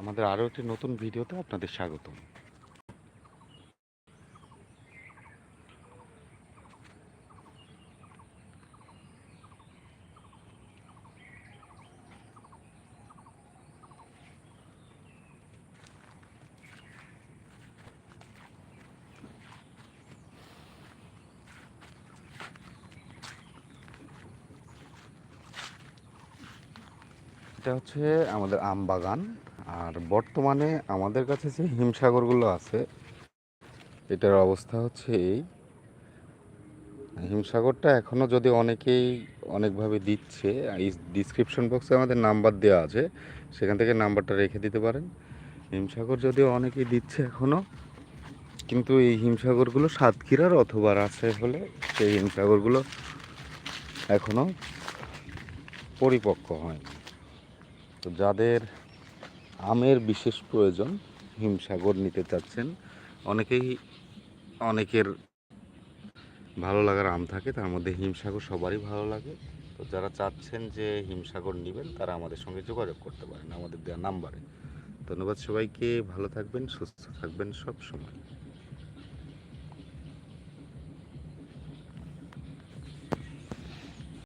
আমাদের আরও একটি নতুন ভিডিওতে আপনাদের স্বাগতম। এটা হচ্ছে আমাদের আম বাগান। আর বর্তমানে আমাদের কাছে যে হিমসাগরগুলো আছে, এটার অবস্থা হচ্ছে এই। হিমসাগরটা এখনও যদি অনেকেই অনেকভাবে দিচ্ছে ডিসক্রিপশন বক্সে আমাদের নাম্বার দেওয়া আছে, সেখান থেকে নাম্বারটা রেখে দিতে পারেন। হিমসাগর যদিও অনেকেই দিচ্ছে এখনও কিন্তু এই হিমসাগরগুলো সাতক্ষীরার অথবা রাজশাহী হলে সেই হিমসাগরগুলো এখনও পরিপক্ক হয় তো যাদের আমের বিশেষ প্রয়োজন, হিমসাগর নিতে চাচ্ছেন। অনেকেই, অনেকের ভালো লাগার আম থাকে, তার মধ্যে হিমসাগর সবারই ভালো লাগে। তো যারা চাচ্ছেন যে হিমসাগর নেবেন, তারা আমাদের সঙ্গে যোগাযোগ করতে পারেন আমাদের দেওয়া নাম্বারে। ধন্যবাদ সবাইকে, ভালো থাকবেন, সুস্থ থাকবেন সব সময়